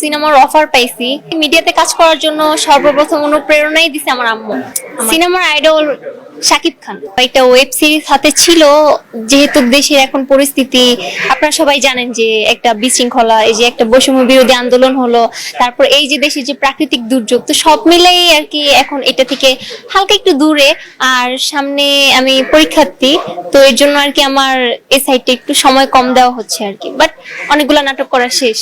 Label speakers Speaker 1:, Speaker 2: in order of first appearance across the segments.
Speaker 1: সিনেমার অফার পাইছি। মিডিয়াতে কাজ করার জন্য সর্বপ্রথম অনুপ্রেরণাই দিছে আমার আম্মু। সিনেমার আইডল শাকিব খান। একটা ওয়েব সিরিজ হাতে ছিল যেহেতু দেশের এখন পরিস্থিতি আপনারা সবাই জানেন যে একটা বিশৃঙ্খলা এই যে একটা বৈষম্য বিরোধী আন্দোলন হলো তারপর এই যে দেশের যে প্রাকৃতিক দুর্যোগ তো সব মিলেই আর কি এখন এটা থেকে হালকা একটু দূরে। আর সামনে আমি পরীক্ষার্থী তো এর জন্য আর কি আমার এই সাইডটা একটু সময় কম দেওয়া হচ্ছে আর কি। বাট অনেকগুলো নাটক করা শেষ।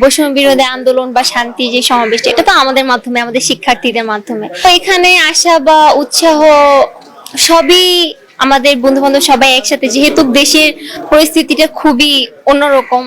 Speaker 1: বৈষম্য বিরোধী আন্দোলন বা শান্তি যে সমাবেশ, এটা তো আমাদের মাধ্যমে, আমাদের শিক্ষার্থীদের মাধ্যমে। তো এখানে আসা বা উৎসাহ সবই আমাদের বন্ধু বান্ধব সবাই একসাথে, যেহেতু দেশের পরিস্থিতিটা খুবই অন্যরকম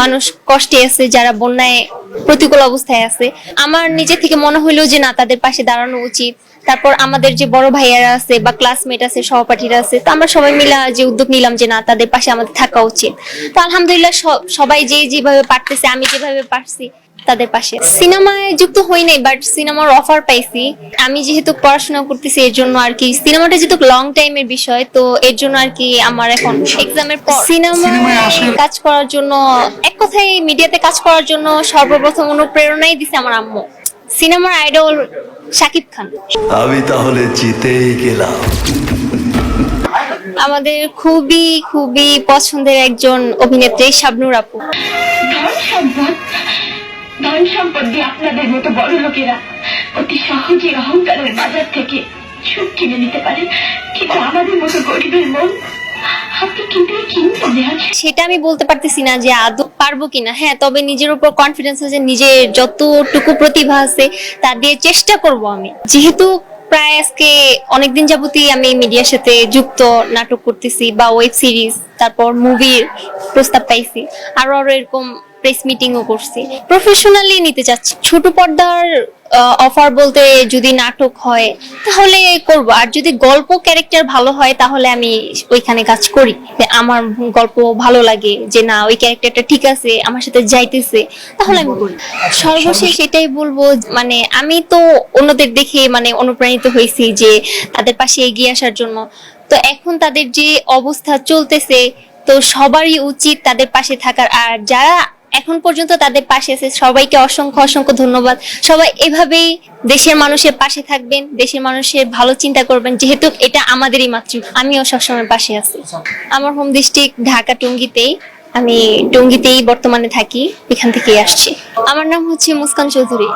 Speaker 1: মানুষ কষ্টে আছে, যারা বন্যায় প্রতিকূল অবস্থায় আছে। আমার নিজে থেকে মনে হইল যে, না, তাদের পাশে দাঁড়ানো উচিত। তারপর আমাদের যে বড় ভাইয়ারা আছে বা ক্লাসমেট আছে, সহপাঠীরা আছে, তো আমরা সবাই মিলে যে উদ্যোগ নিলাম যে, না, তাদের পাশে আমাদের থাকা উচিত। তো আলহামদুলিল্লাহ সবাই যে যেভাবে পারতেছে, আমি যেভাবে পারছি। তাদের পাশে। সিনেমায় যুক্ত হই নাই বাট সিনেমার অফার পাইছি। আমি যেহেতু পড়াশোনা করতেছি এর জন্য আর কি সিনেমাটা যেহেতু লং টাইমের বিষয় তো এর জন্য আর কি আমার এখন এক্সামের পর সিনেমায় কাজ করার জন্য এক কথায় মিডিয়াতে কাজ করার জন্য সর্বপ্রথম অনুপ্রেরণাই দিছে আমার আম্মু। সিনেমার আইডল শাকিব খান।
Speaker 2: আমি তাহলে জিতেই গেলাম।
Speaker 1: আমাদের খুবই খুবই পছন্দের একজন অভিনেত্রী শাবনুর আপু।
Speaker 3: ধন সম্পদ দিয়ে আপনাদের মতো বড় লোকেরা অতি সহজে অহংকারের বাজার থেকে সুখ কিনে নিতে পারে। কিন্তু আমাদের মতো গরিবের মন
Speaker 1: সেটা আমি বলতে পারতেছি না যে আদৌ পারব কিনা। হ্যাঁ তবে নিজের উপর কনফিডেন্স আছে, নিজের যতটুকু প্রতিভা আছে, তা দিয়ে চেষ্টা করব আমি। যেহেতু প্রায় আজকে অনেকদিন যাবতই আমি মিডিয়ার সাথে যুক্ত নাটক করতেছি বা ওয়েব সিরিজ তারপর মুভির প্রস্তাব পাইছি, আরও আরও এরকম প্রেস মিটিংও করছি। প্রফেশনালি নিতে চাচ্ছি। ছোট পর্দার অফার বলতে যদি নাটক হয়, তাহলে করব। আর যদি গল্প ক্যারেক্টার ভালো হয়, তাহলে আমি ওইখানে কাজ করি। আমার গল্প ভালো লাগে, যে না, ওই ক্যারেক্টারটা ঠিক আছে, আমার সাথে যাইতেছে, তাহলে আমি করি। সর্বশেষ এটাই বলব মানে আমি তো অন্যদের দেখে মানে অনুপ্রাণিত হয়েছি যে তাদের পাশে এগিয়ে আসার জন্য। তো এখন তাদের যে অবস্থা চলতেছে, তো সবারই উচিত তাদের পাশে থাকার। আর যারা এখন পর্যন্ত তাদের পাশে আছে। সবাইকে অসংখ্য অসংখ্য ধন্যবাদ। সবাই এভাবেই দেশের মানুষের পাশে থাকবেন, দেশের মানুষের ভালো চিন্তা করবেন, যেহেতু এটা আমাদেরই মাতৃ। আমিও সবসময় পাশে আছি। আমার হোম ডিস্ট্রিক্ট ঢাকা টঙ্গিতেই। আমি টঙ্গিতেই বর্তমানে থাকি, এখান থেকেই আসছি। আমার নাম হচ্ছে মুস্কান চৌধুরী।